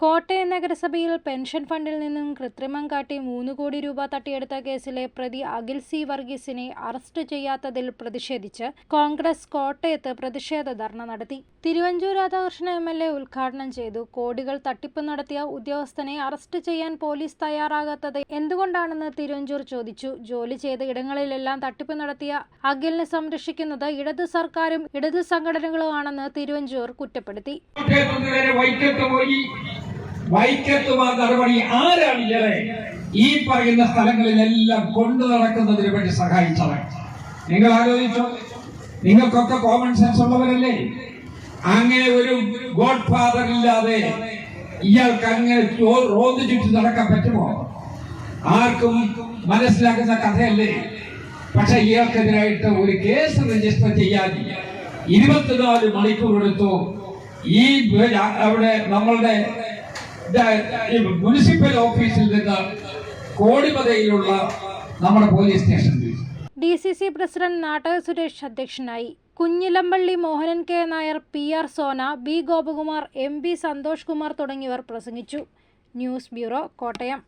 കോട്ടയം നഗരസഭയിൽ പെൻഷൻ ഫണ്ടിൽ നിന്നും കൃത്രിമം കാട്ടി മൂന്ന് കോടി രൂപ തട്ടിയെടുത്ത കേസിലെ പ്രതി അഖിൽ സി വർഗീസിനെ അറസ്റ്റ് ചെയ്യാത്തതിൽ പ്രതിഷേധിച്ച് കോൺഗ്രസ് കോട്ടയത്ത് പ്രതിഷേധ ധർണ നടത്തി. Thiruvanchoor Radhakrishnan M L A ഉദ്ഘാടനം ചെയ്തു. കോടികൾ തട്ടിപ്പ് നടത്തിയ ഉദ്യോഗസ്ഥനെ അറസ്റ്റ് ചെയ്യാൻ പോലീസ് തയ്യാറാകാത്തത് എന്തുകൊണ്ടാണെന്ന് തിരുവഞ്ചൂർ ചോദിച്ചു. ജോലി ചെയ്ത ഇടങ്ങളിലെല്ലാം തട്ടിപ്പ് നടത്തിയ അഖിലിനെ സംരക്ഷിക്കുന്നത് ഇടത് സർക്കാരും ഇടത് സംഘടനകളുമാണെന്ന് തിരുവഞ്ചൂർ കുറ്റപ്പെടുത്തി. കോട്ടയത്ത് വരെ വൈക്കത്ത് പോയി വൈക്കത്ത് ആ നടപടി ആരാണ് ഇയാളെ ഈ പറയുന്ന സ്ഥലങ്ങളിലെല്ലാം കൊണ്ടു നടക്കുന്നതിന് വേണ്ടി സഹായിച്ചത് നിങ്ങൾ ആലോചിച്ചോ നിങ്ങൾക്കൊക്കെ കോമൺ സെൻസ് ഉള്ളവരല്ലേ? അങ്ങനെ ഒരു ഗോഡ് ഫാദർ ഇല്ലാതെ ഇയാൾക്ക് അങ്ങനെ റോഡ് ചുറ്റി നടക്കാൻ പറ്റുമോ? ആർക്കും മനസ്സിലാക്കുന്ന കഥയല്ലേ? പക്ഷെ ഇയാൾക്കെതിരായിട്ട് ഒരു കേസ് രജിസ്റ്റർ ചെയ്യാൻ ഇരുപത്തിനാല് മണിക്കൂർ എടുത്തു ഈ അവിടെ നമ്മളുടെ മുനിസിപ്പൽ ഓഫീസിൽ നിന്ന് കോടിമതയിലുള്ള നമ്മുടെ പോലീസ് സ്റ്റേഷനിൽ. D C C president Nattakam Suresh അധ്യക്ഷനായി Kunjilampally Mohanan K Nair P R Sona B Gopakumar M B Santhosh Kumar തുടങ്ങിയവർ പ്രസംഗിച്ചു. News bureau Kottayam.